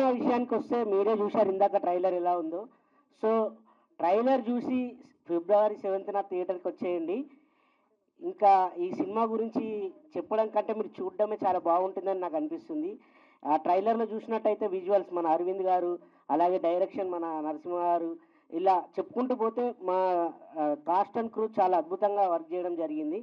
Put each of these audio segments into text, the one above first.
Cinema విషయానికి వస్తే మీరే చూశారు ఇందాక ట్రైలర్ ఎలా ఉందో. సో ట్రైలర్ చూసి ఫిబ్రవరి సెవెంత్న థియేటర్కి వచ్చేయండి. ఇంకా ఈ సినిమా గురించి చెప్పడం కంటే మీరు చూడడమే చాలా బాగుంటుందని నాకు అనిపిస్తుంది. ఆ ట్రైలర్లో చూసినట్టయితే విజువల్స్ మన అరవింద్ గారు అలాగే డైరెక్షన్ మన నరసింహ గారు ఇలా చెప్పుకుంటూ పోతే మా కాస్ట్ అండ్ క్రూ చాలా అద్భుతంగా వర్క్ చేయడం జరిగింది.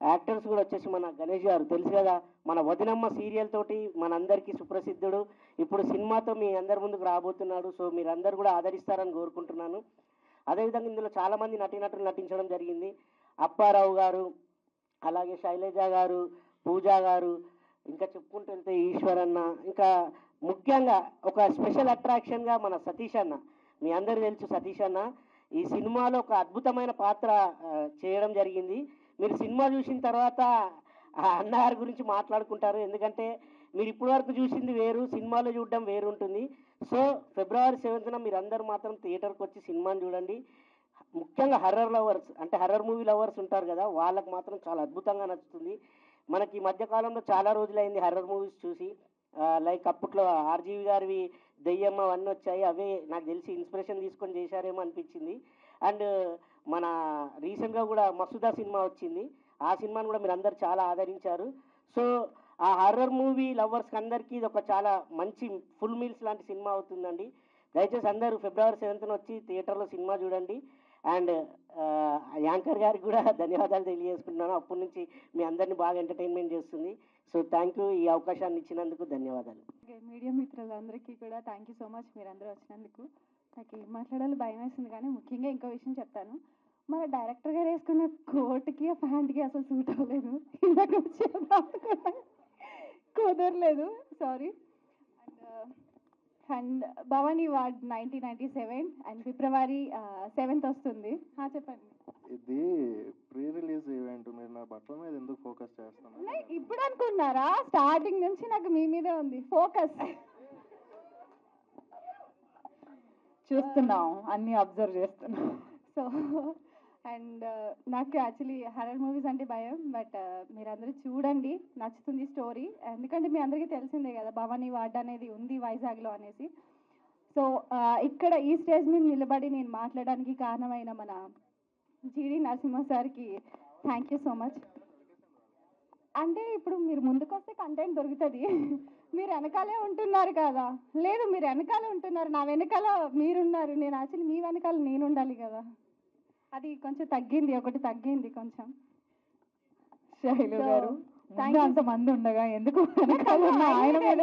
యాక్టర్స్ కూడా వచ్చేసి మన గణేష్ గారు. తెలుసు కదా మన వదినమ్మ సీరియల్ తోటి మనందరికీ సుప్రసిద్ధుడు. ఇప్పుడు సినిమాతో మీ అందరి ముందుకు రాబోతున్నాడు. సో మీరందరూ కూడా ఆదరిస్తారని కోరుకుంటున్నాను. అదేవిధంగా ఇందులో చాలామంది నటీనటులు నటించడం జరిగింది. అప్పారావు గారు అలాగే శైలజ గారు పూజా గారు ఇంకా చెప్పుకుంటూ వెళ్తే ఈశ్వర్ అన్న ఇంకా ముఖ్యంగా ఒక స్పెషల్ అట్రాక్షన్గా మన సతీష్ అన్న. మీ అందరు తెలుసు సతీష్ అన్న. ఈ సినిమాలో ఒక అద్భుతమైన పాత్ర చేయడం జరిగింది. మీరు సినిమా చూసిన తర్వాత అన్నగారి గురించి మాట్లాడుకుంటారు. ఎందుకంటే మీరు ఇప్పటి వరకు చూసింది వేరు సినిమాలో చూడడం వేరు ఉంటుంది. సో ఫిబ్రవరి సెవెంత్న మీరు అందరూ మాత్రం థియేటర్కి వచ్చి సినిమాని చూడండి. ముఖ్యంగా హర్రర్ లవర్స్ అంటే హర్రర్ మూవీ లవర్స్ ఉంటారు కదా వాళ్ళకి మాత్రం చాలా అద్భుతంగా నచ్చుతుంది. మనకి ఈ మధ్యకాలంలో చాలా రోజులైంది హర్రర్ మూవీస్ చూసి. లైక్ అప్పట్లో ఆర్జీవి గారివి దెయ్యమ్మ అవన్నీ వచ్చాయి. అవే నాకు తెలిసి ఇన్స్పిరేషన్ తీసుకొని చేశారేమో అనిపించింది. అండ్ మన రీసెంట్గా కూడా మసూదా సినిమా వచ్చింది. ఆ సినిమాను కూడా మీరు అందరు చాలా ఆదరించారు. సో ఆ హర్రర్ మూవీ లవర్స్కి అందరికీ ఇది ఒక చాలా మంచి ఫుల్ మీల్స్ లాంటి సినిమా అవుతుందండి. దయచేసి అందరూ ఫిబ్రవరి సెవెంత్న వచ్చి థియేటర్లో సినిమా చూడండి. అండ్ యాంకర్ గారికి కూడా ధన్యవాదాలు తెలియజేసుకుంటున్నాను. అప్పటి నుంచి మీ అందరిని బాగా ఎంటర్టైన్మెంట్ చేస్తుంది. సో థ్యాంక్ యూ ఈ అవకాశాన్ని ఇచ్చినందుకు ధన్యవాదాలు. మీడియా మిత్రులందరికీ కూడా థ్యాంక్ యూ సో మచ్ మీరందరూ వచ్చినందుకు. నాకు మాట్లాడాలి భయం వేసింది కానీ ముఖ్యంగా ఇంకో విషయం చెప్తాను. మన డైరెక్టర్ గారు వేసుకున్న కోట్కి ఆ ప్యాంట్కి అసలు సూట్ అవ్వలేదు. ఇందాక. కుదరలేదు. Sorry and and Bhavani ward nineteen ninety seven and February seventh వస్తుంది. ఆ, చెప్పండి. ఇది ప్రీ రిలీజ్ ఈవెంట్ మీరు నా బట్టల మీద ఎందుకు ఫోకస్ చేస్తున్నారు? ఇప్పుడు అనుకున్నారా? స్టార్టింగ్ నుంచి నాకు మీ మీదే ఉంది. ఫోకస్ చూస్తున్నాం. అన్ని అబ్జర్వ్ చేస్తున్నాం. సో అండ్ నాకు యాక్చువల్లీ హర్రర్ మూవీస్ అంటే భయం బట్ మీరందరూ చూడండి నచ్చుతుంది స్టోరీ. ఎందుకంటే మీ అందరికీ తెలిసిందే కదా భవానీ వార్డ్ అనేది ఉంది వైజాగ్లో అనేసి. సో ఇక్కడ ఈ స్టేజ్ మీద నిలబడి నేను మాట్లాడడానికి కారణమైన మన జీడి నరసింహ సార్కి థ్యాంక్ యూ సో మచ్ అంటే ఇప్పుడు మీరు ముందుకు వస్తే కంటెంట్ దొరుకుతుంది. మీరు వెనకాలే ఉంటున్నారు కదా. లేదు మీరు వెనకాలే ఉంటున్నారు. నా వెనకాల మీరున్నారు. నేను యాక్చువల్లీ మీ వెనకాల నేను ఉండాలి కదా. అది కొంచెం తగ్గింది ఒకటి తగ్గింది కొంచెం శైలు గారు ముందు. అంత మంది ఉండగా ఎందుకు ఆయన మీద.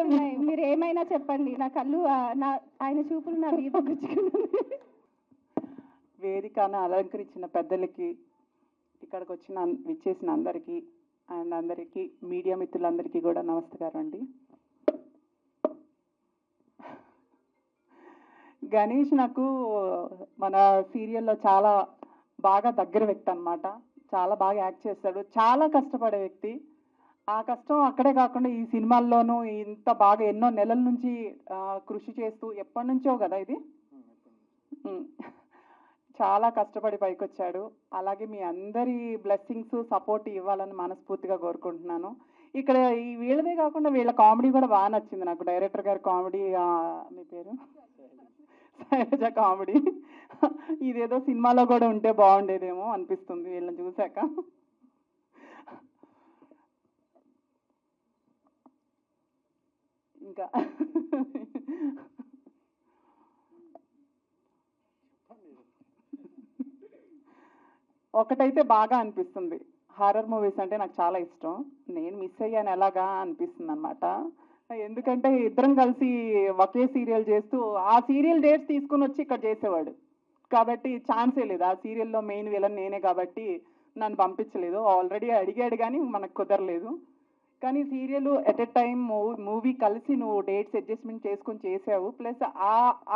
మీరు ఏమైనా చెప్పండి నా కళ్ళు నా ఆయన చూపులు నా వీపు గుచ్చుకున్నాయి వేదికను అలంకరించిన పెద్దలకి ఇక్కడికి వచ్చిన విచ్చేసిన అందరికీ అండ్ అందరికీ మీడియా మిత్రులందరికీ కూడా నమస్కారం అండి గణేష్ నాకు మన సీరియల్లో చాలా బాగా దగ్గర వ్యక్తి అన్నమాట. చాలా బాగా యాక్ట్ చేస్తాడు. చాలా కష్టపడే వ్యక్తి. ఆ కష్టం అక్కడే కాకుండా ఈ సినిమాల్లోనూ ఇంత బాగా ఎన్నో నెలల నుంచి కృషి చేస్తూ ఎప్పటి నుంచో కదా ఇది. చాలా కష్టపడి పైకొచ్చాడు. అలాగే మీ అందరి బ్లెస్సింగ్స్ సపోర్ట్ ఇవ్వాలని మనస్ఫూర్తిగా కోరుకుంటున్నాను. ఇక్కడ ఈ వీళ్ళదే కాకుండా వీళ్ళ కామెడీ కూడా బాగా నచ్చింది నాకు. డైరెక్టర్ గారి కామెడీ మీ పేరు? శైలజ కామెడీ? ఇదేదో సినిమాలో కూడా ఉంటే బాగుండేదేమో అనిపిస్తుంది వీళ్ళని చూశాక. ఇంకా ఒకటైతే బాగా అనిపిస్తుంది. హారర్ మూవీస్ అంటే నాకు చాలా ఇష్టం. నేను మిస్ అయ్యాను ఎలాగా అనిపిస్తుంది అనమాట ఎందుకంటే ఇద్దరం కలిసి ఒకే సీరియల్ చేస్తూ ఆ సీరియల్ డేట్స్ తీసుకుని వచ్చి ఇక్కడ చేసేవాడు. కాబట్టి ఛాన్సే లేదు. ఆ సీరియల్లో మెయిన్ విలన్ నేనే కాబట్టి నన్ను పంపించలేదు. ఆల్రెడీ అడిగాడు కానీ మనకు కుదరలేదు. కానీ serial at a time movie కలిసి నువ్వు డేట్స్ అడ్జస్ట్మెంట్ చేసుకొని చేసావు. ప్లస్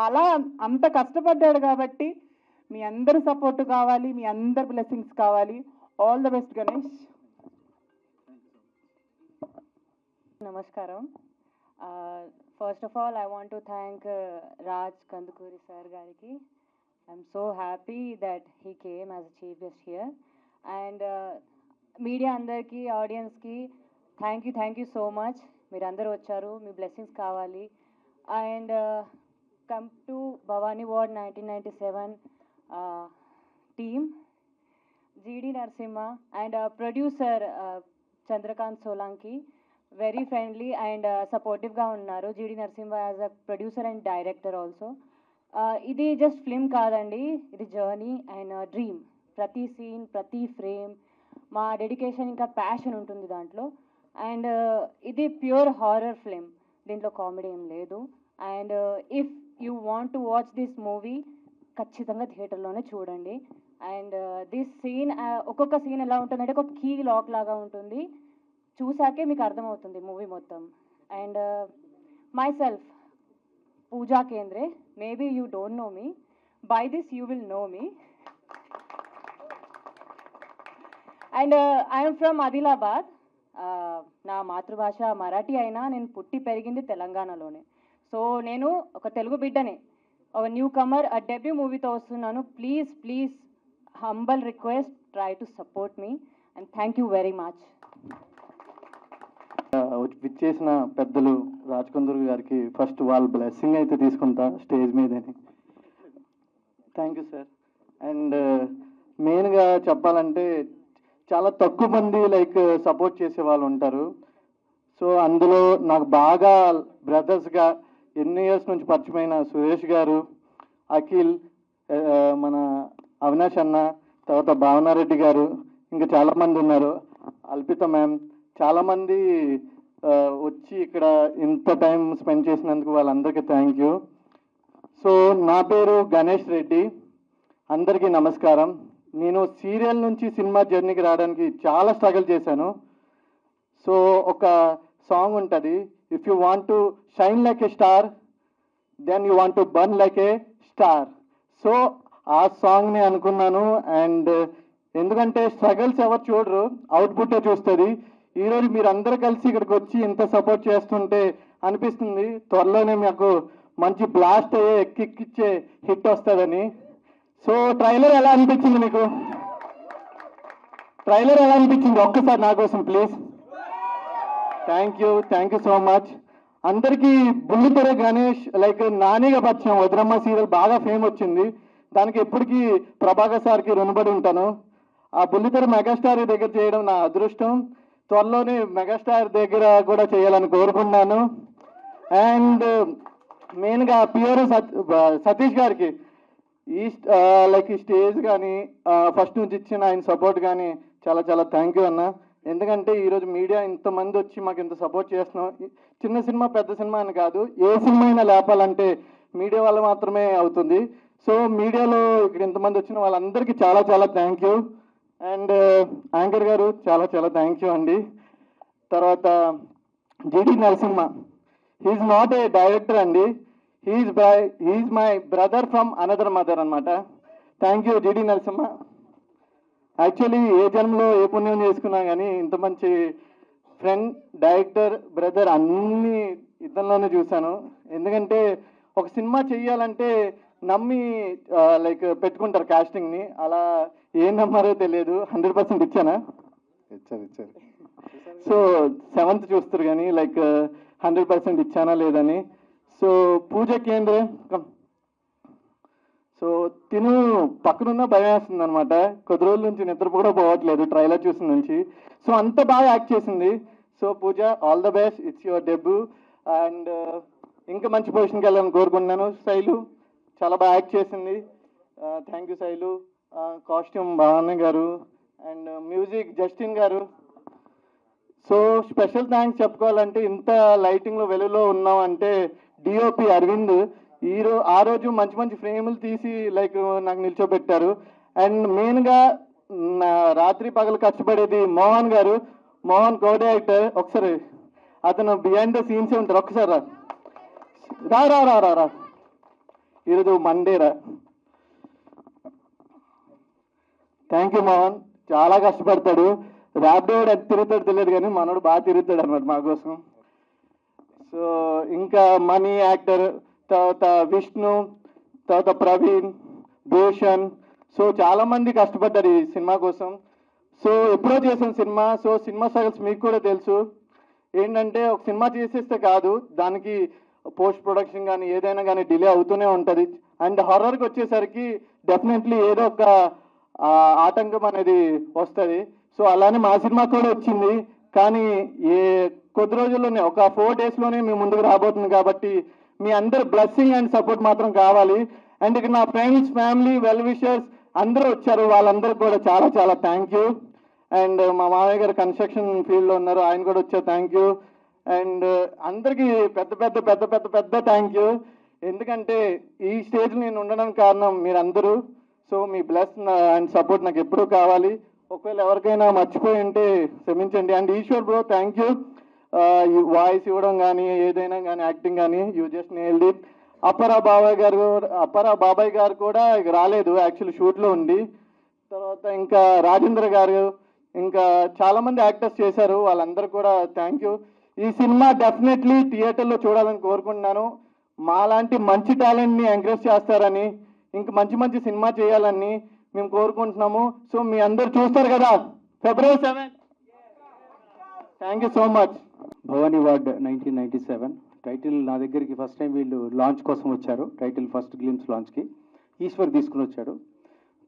అలా అంత కష్టపడ్డాడు కాబట్టి మీ అందరి సపోర్ట్ కావాలి మీ అందరి బ్లెస్సింగ్స్ కావాలి. All the best Ganesh. నమస్కారం. First of all I want to thank Raj Kandukuri sir గారికి I'm so happy that he came as a chief guest here and media అందరికీ ఆడియన్స్కి thank you thank you so much మీరు అందరూ వచ్చారు మీ blessings కావాలి and uh, come to Bhavani Ward 1997 uh, team, GD Narsimha, and uh, producer uh, very friendly and సపోర్టివ్గా ఉన్నారు. GD Narasimha as a producer and director also ఇది just film కాదండి. ఇది జర్నీ అండ్ డ్రీమ్ ప్రతి scene ప్రతి frame మా dedication ఇంకా passion ఉంటుంది దాంట్లో. అండ్ uh, ఇది ప్యూర్ హారర్ ఫిల్మ్ దీంట్లో కామెడీ ఏం లేదు. And if you want to watch this movie ఖచ్చితంగా థియేటర్లోనే చూడండి. అండ్ దిస్ సీన్ ఒక్కొక్క సీన్ ఎలా ఉంటుందంటే ఒక కీ లాక్ లాగా ఉంటుంది. చూసాకే మీకు అర్థమవుతుంది మూవీ మొత్తం. And myself Pooja Kendre maybe you don't know me by this you will know me and I'm from Adilabad నా మాతృభాష మరాఠీ అయినా నేను పుట్టి పెరిగింది తెలంగాణలోనే. సో నేను ఒక తెలుగు బిడ్డనే. ఒక న్యూ కమర్ ఆ డెబ్యూ మూవీతో వస్తున్నాను. Please please humble request try to support me and thank you very much విచ్చేసిన పెద్దలు రాజకొందరు గారికి ఫస్ట్ వాళ్ళ బ్లెస్సింగ్ అయితే తీసుకుంటా స్టేజ్ మీదని. థ్యాంక్ యూ సార్ అండ్ మెయిన్గా చెప్పాలంటే చాలా తక్కువ మంది లైక్ సపోర్ట్ చేసే వాళ్ళు ఉంటారు. సో అందులో నాకు బాగా బ్రదర్స్గా ఎన్ని ఇయర్స్ నుంచి పరిచయమైన సురేష్ గారు అఖిల్ మన అవినాష్ అన్న తర్వాత భావనారెడ్డి గారు ఇంకా చాలామంది ఉన్నారు. అల్పిత మ్యామ్ చాలామంది వచ్చి ఇక్కడ ఇంత టైం స్పెండ్ చేసినందుకు వాళ్ళందరికీ థ్యాంక్ యూ సో నా పేరు గణేష్ రెడ్డి. అందరికీ నమస్కారం. నేను సీరియల్ నుంచి సినిమా జర్నీకి రావడానికి చాలా స్ట్రగుల్ చేశాను. సో ఒక సాంగ్ ఉంటుంది if you want to shine like a star then you want to burn like a star so ఆ సాంగ్ని అనుకున్నాను. అండ్ ఎందుకంటే స్ట్రగల్స్ ఎవరు చూడరు అవుట్పుట్టే చూస్తుంది. ఈరోజు మీరు అందరూ కలిసి ఇక్కడికి వచ్చి ఇంత సపోర్ట్ చేస్తుంటే అనిపిస్తుంది. త్వరలోనే మాకు మంచి బ్లాస్ట్ అయ్యే ఎక్కిచ్చే హిట్ వస్తుందని. సో ట్రైలర్ ఎలా అనిపించింది మీకు? ట్రైలర్ ఎలా అనిపించింది? ఒక్కసారి నా కోసం please. Thank you thank you so much అందరికీ బుల్లితెర గణేష్ లైక్ నానిగా పరిచయం వదిరమ్మ సీరియల్ బాగా ఫేమ్ వచ్చింది. దానికి ఎప్పటికీ ప్రభాకర్ సార్కి రుణపడి ఉంటాను. ఆ బుల్లితెర మెగాస్టార్ దగ్గర చేయడం నా అదృష్టం. త్వరలోనే మెగాస్టార్ దగ్గర కూడా చేయాలని కోరుకున్నాను అండ్ మెయిన్గా పిఆర్ సతీష్ గారికి ఈ లైక్ ఈ స్టేజ్ కానీ ఫస్ట్ నుంచి ఇచ్చిన ఆయన సపోర్ట్ కానీ చాలా చాలా థ్యాంక్ యూ అన్న. ఎందుకంటే ఈరోజు మీడియా ఇంతమంది వచ్చి మాకు ఇంత సపోర్ట్ చేస్తున్నాం. చిన్న సినిమా పెద్ద సినిమా అని కాదు ఏ సినిమా అయినా లేపాలంటే మీడియా వల్ల మాత్రమే అవుతుంది. సో మీడియాలో ఇక్కడ ఇంతమంది వచ్చిన వాళ్ళందరికీ చాలా చాలా థ్యాంక్ యూ. అండ్ యాంకర్ గారు చాలా చాలా థ్యాంక్ యూ అండి. తర్వాత GD Narasimha. He's not a director అండి. He's by he's my brother from another mother అనమాట thank you GD Narasimha. Actually ఏ జన్మలో ఏ పుణ్యం చేసుకున్నా కానీ ఇంత మంచి ఫ్రెండ్ డైరెక్టర్ బ్రదర్ అన్ని ఇతనిలోనే చూశాను. ఎందుకంటే ఒక సినిమా చెయ్యాలంటే నమ్మి లైక్ పెట్టుకుంటారు కాస్టింగ్ని అలా ఏం నమ్మారో తెలియదు. హండ్రెడ్ పర్సెంట్ ఇచ్చానా? ఇచ్చారు ఇచ్చారు. సో సెవెంత్ చూస్తారు కానీ లైక్ హండ్రెడ్ పర్సెంట్ ఇచ్చానా లేదని సో పూజ కేంద్రే సో తిను. పక్కనున్న భయం వేస్తుంది అనమాట కొద్ది రోజుల నుంచి నిద్ర కూడా పోవట్లేదు ట్రైలర్ చూసిన నుంచి. సో అంత బాగా యాక్ట్ చేసింది. So Pooja all the best it's your debut and ఇంకా మంచి పొజిషన్కి వెళ్ళాలని కోరుకుంటున్నాను. శైలు? చాలా బాగా యాక్ట్ చేసింది. Thank you Shailu. Costume Bhavana గారు. అండ్ మ్యూజిక్ జస్టిన్ గారు. సో స్పెషల్ థ్యాంక్స్ చెప్పుకోవాలంటే ఇంత లైటింగ్లో వెలుగులో ఉన్నాం అంటే డిఓపి అరవింద్. ఈ రో ఆ రోజు మంచి మంచి ఫ్రేములు తీసి లైక్ నాకు నిల్చోబెట్టారు. అండ్ మెయిన్గా నా రాత్రి పగలు కష్టపడేది మోహన్ గారు. మోహన్ కో డైరెక్టర్ ఒకసారి అతను బిహైండ్ ద సీన్స్ ఉంటారు. ఒకసారి రా రా రా రా రా. ఈరోజు మండే రా. Thank you Mohan. చాలా కష్టపడతాడు. ర్యాపిడో ఎంత తిరుగుతాడు తెలియదు కానీ మనోడు బాగా తిరుగుతాడు అనమాట మా కోసం. సో ఇంకా మనీ యాక్టర్ తర్వాత విష్ణు తర్వాత ప్రవీణ్ భూషణ్ సో చాలామంది కష్టపడ్డారు ఈ సినిమా కోసం. సో ఎప్పుడో చేసిన సినిమా. సో సినిమా సగల్స్ మీకు కూడా తెలుసు. ఏంటంటే ఒక సినిమా చేసేస్తే కాదు దానికి పోస్ట్ ప్రొడక్షన్ కానీ ఏదైనా కానీ డిలే అవుతూనే ఉంటుంది. అండ్ హర్రర్కి వచ్చేసరికి డెఫినెట్లీ ఏదో ఒక ఆటంకం అనేది వస్తుంది. సో అలానే మా సినిమా కూడా వచ్చింది. కానీ ఏ కొద్ది రోజుల్లోనే ఒక ఫోర్ డేస్లోనే మీ ముందుకు రాబోతుంది కాబట్టి మీ అందరి బ్లెస్సింగ్ అండ్ సపోర్ట్ మాత్రం కావాలి. అండ్ ఇక్కడ నా ఫ్రెండ్స్ ఫ్యామిలీ వెల్ విషర్స్ అందరూ వచ్చారు. వాళ్ళందరికి కూడా చాలా చాలా థ్యాంక్ యూ. అండ్ మా మామయ్య గారు కన్స్ట్రక్షన్ ఫీల్డ్లో ఉన్నారు. ఆయన కూడా వచ్చారు. Thank you. అండ్ అందరికీ పెద్ద పెద్ద పెద్ద పెద్ద పెద్ద థ్యాంక్ యూ ఎందుకంటే ఈ స్టేజ్ నేను ఉండడానికి కారణం మీరందరూ. సో మీ బ్లెస్ అండ్ సపోర్ట్ నాకు ఎప్పుడూ కావాలి. ఒకవేళ ఎవరికైనా మర్చిపోయి ఉంటే క్షమించండి. And Eshwar bro thank you voice ఇవ్వడం కానీ ఏదైనా కానీ యాక్టింగ్ కానీ యూ జస్ట్ నేల్డ్ ఇట్ అప్పరా బాబాయ్ గారు అప్పరా బాబాయ్ గారు కూడా ఇక రాలేదు. యాక్చువల్ షూట్లో ఉండి తర్వాత ఇంకా రాజేంద్ర గారు ఇంకా చాలామంది యాక్టర్స్ చేశారు. వాళ్ళందరూ కూడా థ్యాంక్ యూ ఈ సినిమా డెఫినెట్లీ థియేటర్లో చూడాలని కోరుకుంటున్నాను. మాలాంటి మంచి టాలెంట్ని ఎంకరేజ్ చేస్తారని ఇంక మంచి మంచి సినిమా చేయాలని మేము కోరుకుంటున్నాము. సో మీ అందరు చూస్తారు కదా February seven thank you so much Bhavani ward nineteen ninety seven title నా దగ్గరికి ఫస్ట్ టైం వీళ్ళు లాంచ్ కోసం వచ్చారు. టైటిల్ ఫస్ట్ గ్లిమ్స్ లాంచ్కి ఈశ్వర్ తీసుకుని వచ్చాడు.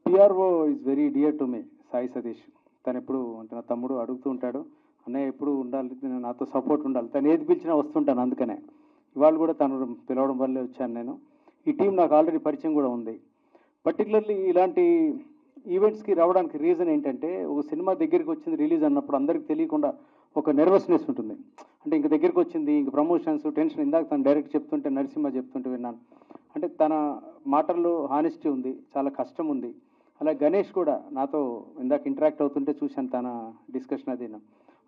PRO is very dear to me Sai Satish. తను ఎప్పుడు అంటే నా తమ్ముడు అడుగుతూ ఉంటాడు. అన్నయ్య ఎప్పుడు ఉండాలి నాతో సపోర్ట్ ఉండాలి. తను ఏది పిలిచినా వస్తుంటాను అందుకనే. ఇవాళ కూడా తను పిలవడం వల్లే వచ్చాను నేను. ఈ టీం నాకు ఆల్రెడీ పరిచయం కూడా ఉంది. పర్టికులర్లీ ఇలాంటి ఈవెంట్స్కి రావడానికి రీజన్ ఏంటంటే ఒక సినిమా దగ్గరికి వచ్చింది రిలీజ్ అన్నప్పుడు అందరికి తెలియకుండా ఒక నెర్వస్నెస్ ఉంటుంది. అంటే ఇంక దగ్గరికి వచ్చింది ఇంక ప్రమోషన్స్ టెన్షన్ ఇందాక తను డైరెక్ట్ చెప్తుంటే నరసింహ చెప్తుంటే విన్నాను. అంటే తన మాటల్లో హానెస్టీ ఉంది చాలా కష్టం ఉంది. అలా గణేష్ కూడా నాతో ఇందాక ఇంటరాక్ట్ అవుతుంటే చూశాను తన డిస్కషన్ అది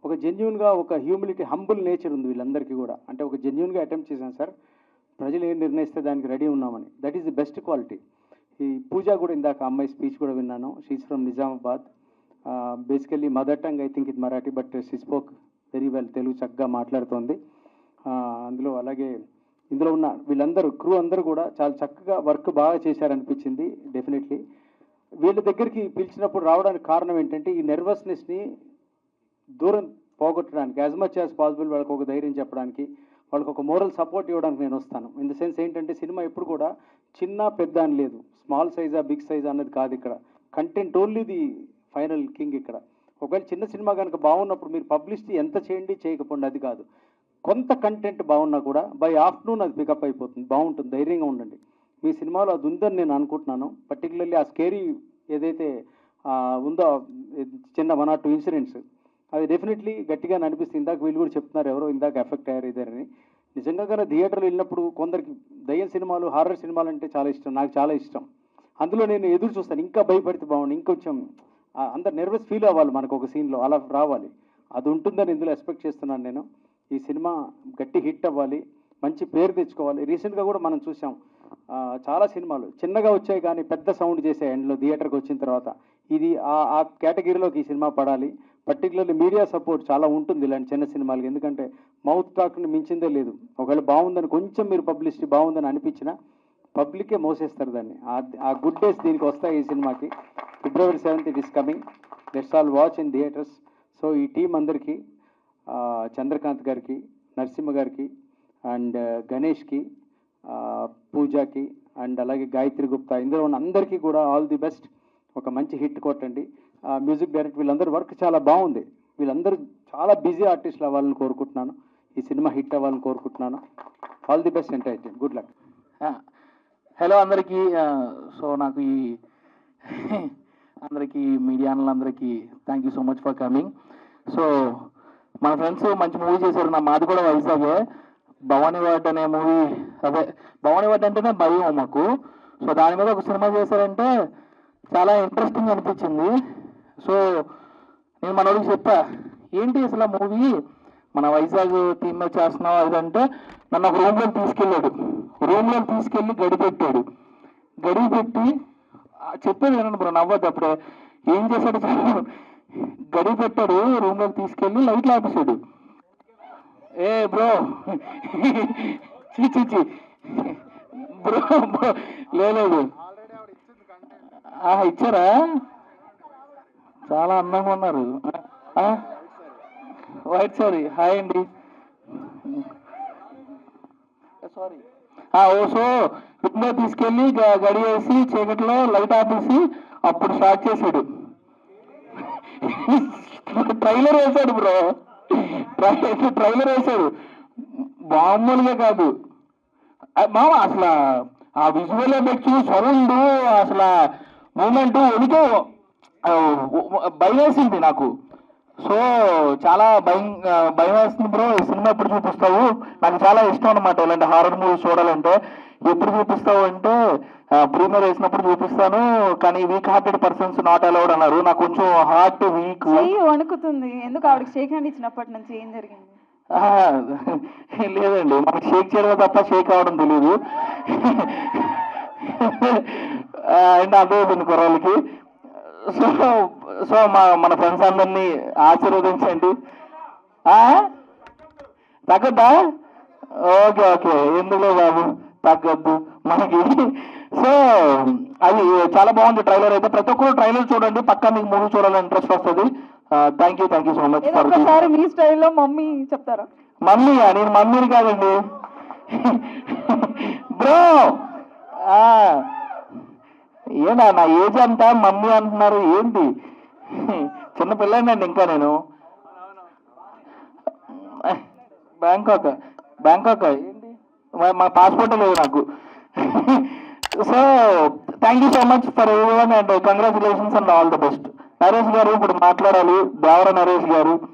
ఒక జెన్యున్గా ఒక హ్యూమిలిటీ హంబుల్ నేచర్ ఉంది వీళ్ళందరికీ కూడా. అంటే ఒక జెన్యున్గా అటెంప్ట్ చేశాను సార్ ప్రజలు ఏం నిర్ణయిస్తే దానికి రెడీ ఉన్నామని. That is the best quality ఈ పూజ కూడా ఇందాక అమ్మాయి స్పీచ్ కూడా విన్నాను. She's from Nizamabad basically mother tongue I think ఇది Marathi but she spoke very well Telugu చక్కగా మాట్లాడుతోంది. అందులో అలాగే ఇందులో ఉన్న వీళ్ళందరూ క్రూ అందరూ కూడా చాలా చక్కగా వర్క్ బాగా చేశారనిపించింది డెఫినెట్లీ వీళ్ళ దగ్గరికి పిలిచినప్పుడు రావడానికి కారణం ఏంటంటే ఈ నెర్వస్నెస్ని దూరం పోగొట్టడానికి యాజ్ మచ్ యాజ్ పాసిబుల్ వాళ్ళకి ఒక ధైర్యం చెప్పడానికి వాళ్ళకి ఒక మోరల్ సపోర్ట్ ఇవ్వడానికి నేను వస్తాను. ఇన్ ద సెన్స్ ఏంటంటే సినిమా ఎప్పుడు కూడా చిన్న పెద్ద అని లేదు. స్మాల్ సైజా బిగ్ సైజా అన్నది కాదు ఇక్కడ. Content only the final king ఇక్కడ. ఒకవేళ చిన్న సినిమా కనుక బాగున్నప్పుడు మీరు పబ్లిసిటీ ఎంత చేయండి చేయకపోండి అది కాదు. కొంత కంటెంట్ బాగున్నా కూడా బై ఆఫ్టర్నూన్ అది పికప్ అయిపోతుంది. బాగుంటుంది ధైర్యంగా ఉండండి. మీ సినిమాలో అది ఉందని నేను అనుకుంటున్నాను. పర్టికులర్లీ ఆ స్కేరీ ఏదైతే ఉందో చిన్న వన్ ఆర్ టూ ఇన్సిడెంట్స్ అది డెఫినెట్లీ గట్టిగా అనిపిస్తుంది. ఇందాక వీళ్ళు కూడా చెప్తున్నారు ఎవరో ఇందాక ఎఫెక్ట్ అయ్యారు ఇద్దరని నిజంగా కానీ థియేటర్లో వెళ్ళినప్పుడు కొందరికి దయ్యం సినిమాలు హారర్ సినిమాలు అంటే చాలా ఇష్టం నాకు చాలా ఇష్టం. అందులో నేను ఎదురు చూస్తాను. ఇంకా భయపడితే బాగుండు. ఇంకొంచెం అందరు అంత నెర్వస్ ఫీల్ అవ్వాలి మనకు ఒక సీన్లో అలా రావాలి. అది ఉంటుందని ఇందులో ఎక్స్పెక్ట్ చేస్తున్నాను నేను. ఈ సినిమా గట్టి హిట్ అవ్వాలి. మంచి పేరు తెచ్చుకోవాలి. రీసెంట్గా కూడా మనం చూసాం. చాలా సినిమాలు. చిన్నగా వచ్చాయి కానీ పెద్ద సౌండ్ చేసే ఎండ్లో థియేటర్కి వచ్చిన తర్వాత. ఇది ఆ కేటగిరీలోకి ఈ సినిమా పడాలి. పర్టికులర్లీ మీడియా సపోర్ట్ చాలా ఉంటుంది ఇలాంటి చిన్న సినిమాలకి. ఎందుకంటే మౌత్ టాక్ని మించిందే లేదు. ఒకవేళ బాగుందని కొంచెం మీరు పబ్లిసిటీ బాగుందని అనిపించినా పబ్లికే మోసేస్తారు దాన్ని. ఆ- గుడ్ డేస్ దీనికి వస్తాయి ఈ సినిమాకి. February seventh it is coming. Let's all watch in theatres. So ఈ టీం అందరికీ చంద్రకాంత్ గారికి నరసింహ గారికి అండ్ గణేష్కి పూజాకి అండ్ అలాగే గాయత్రి గుప్తా ఇందులో ఉన్న అందరికీ కూడా ఆల్ ది బెస్ట్. ఒక మంచి హిట్ కొట్టండి. మ్యూజిక్ డైరెక్టర్ వీళ్ళందరూ వర్క్ చాలా బాగుంది. వీళ్ళందరూ చాలా బిజీ ఆర్టిస్టులు అవ్వాలని కోరుకుంటున్నాను. ఈ సినిమా హిట్ అవ్వాలని కోరుకుంటున్నాను. All the best entire team good luck hello అందరికీ. సో నాకు ఈ అందరికీ మీడియా అందరికీ thank you so much for coming so మన ఫ్రెండ్స్ మంచి మూవీ చేశారు నా మాది కూడా వైజాగే భవానీ వాట్ అనే మూవీ అదే భవానీ వాట్ అంటేనే భయం మాకు. సో దాని మీద ఒక సినిమా చేశారంటే చాలా ఇంట్రెస్టింగ్ అనిపించింది. సో నేను మనోడికి చెప్పా ఏంటి అసలు మూవీ మన వైజాగ్ టీమ్ చేస్తున్నావు? అదంటే నన్ను ఒక రూమ్లో తీసుకెళ్ళాడు. రూమ్లో తీసుకెళ్ళి గడి పెట్టాడు. గడి పెట్టి చెప్పేది వినండి బ్రో నవ్వద్దు అప్పుడే. ఏం చేశాడు. గడి పెట్టాడు రూమ్లోకి తీసుకెళ్ళి లైట్లు ఆపేశాడు ఏ బ్రో చీ చీ చీ బ్రో బ్రో లేదు ఆహా, ఇచ్చారా? చాలా అందంగా ఉన్నారు. వైట్ సారీ హాయ్ అండి సారీ ఓ సో విండో తీసుకెళ్ళి గ- గడి వేసి చీకట్లో లైట్ ఆపేసి అప్పుడు స్టార్ట్ చేశాడు. ట్రైలర్ వేశాడు బ్రో ట్రైలర్ వేశాడు. మామూలుగా కాదు. మామ అసలు ఆ విజువల్ ఎఫెక్ట్స్ సౌండ్ అసలు మూమెంట్ ఉనికి భయం వేసింది నాకు. సో చాలా భయం భయం వేస్తుంది బ్రో. ఈ సినిమా ఎప్పుడు చూపిస్తావు? నాకు చాలా ఇష్టం అనమాట ఇలాంటి హారర్ మూవీస్ చూడాలంటే ఎప్పుడు చూపిస్తావు అంటే ప్రీమియర్ వేసినప్పుడు చూపిస్తాను. కానీ weak hearted persons not allowed అన్నారు. నాకు కొంచెం హార్ట్ వీక్ వణుకుతుంది. ఎందుకు ఆవిడకి షేక్ హ్యాండ్ ఇచ్చినప్పటి నుంచి ఏం జరిగింది? లేదండి. మనకి షేక్ చేయడం తప్ప షేక్ అవడం తెలియదు అండ్ అదే ఉంది కుర్రాళ్ళకి సో సో మా మన ఫ్రెండ్స్ అందరినీ ఆశీర్వదించండి? తగ్గద్దా? Okay okay. ఎందుకులే బాబు? తగ్గద్దు. మనకి సో అది చాలా బాగుంది ట్రైలర్ అయితే. ప్రతి ఒక్కరు ట్రైలర్ చూడండి. పక్కా మీకు మూవీ చూడాలని ఇంట్రెస్ట్ వస్తుంది. Thank you thank you so much for ఒకసారి మీ స్టైల్లో మమ్మీ చెప్తారా? మమ్మీ నేను మమ్మీని కాదండి. బ్రో! ఏనా నా ఏజ్ అంతా మమ్మీ అంటున్నారు ఏంటి? చిన్న పిల్లండి ఇంకా నేను. Bangkok Bangkok. ఏంటి? మా- మా పాస్పోర్ట్ లేదు నాకు. So thank you so much for ఎవరి and congratulations and all the best Naresh గారు ఇప్పుడు మాట్లాడాలి. దేవర నరేష్ గారు.